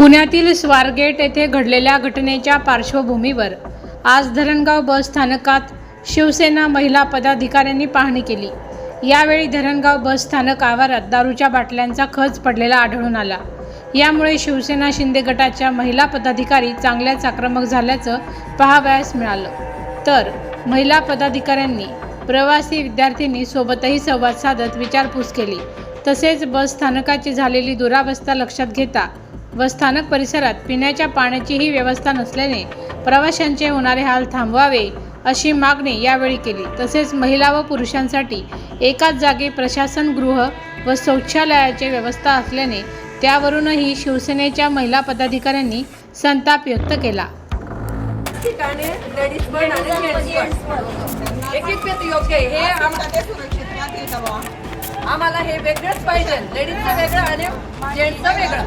पुण्यातील स्वारगेट येथे घडलेल्या घटनेच्या पार्श्वभूमीवर आज धरणगाव बस स्थानकात शिवसेना महिला पदाधिकाऱ्यांनी पाहणी केली. यावेळी धरणगाव बस स्थानक आवारात दारूच्या बाटल्यांचा खच पडलेला आढळून आला. यामुळे शिवसेना शिंदे गटाच्या महिला पदाधिकारी चांगल्याच आक्रमक झाल्याचं पाहावयास मिळालं. तर महिला पदाधिकाऱ्यांनी प्रवासी विद्यार्थिनी सोबतही संवाद साधत विचारपूस केली. तसेच बस स्थानकाची झालेली दुरावस्था लक्षात घेता व स्थानक परिसरात पिण्याच्या पाण्याचीही व्यवस्था नसल्याने प्रवाशांचे होणारे हाल थांबवावे अशी मागणी यावेळी केली. तसेच महिला व पुरुषांसाठी एकाच जागी प्रशासन गृह व शौचालयाची व्यवस्था असल्याने त्यावरूनही शिवसेनेच्या महिला पदाधिकाऱ्यांनी संताप व्यक्त केला. ठिकाणी लेडीज पण आणि जेंट्स पण योग्य हे आम्हाला हे वेगळंच पाहिजे. लेडीजचं वेगळं आणि जेंट्सचं वेगळं.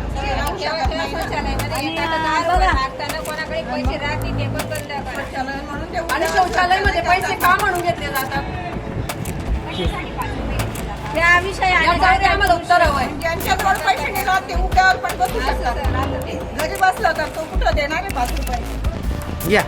आणि शौचालयामध्ये पैसे का म्हणून घेतले जातात? त्या याच्यावर आम्हाला उत्तर हवं आहे. ज्यांच्याजवळ पैसे नेतात ते उद्यावर पण बसू शकतात. घरी बसलं तर तो कुठं देणार आहे पाच रुपये? या.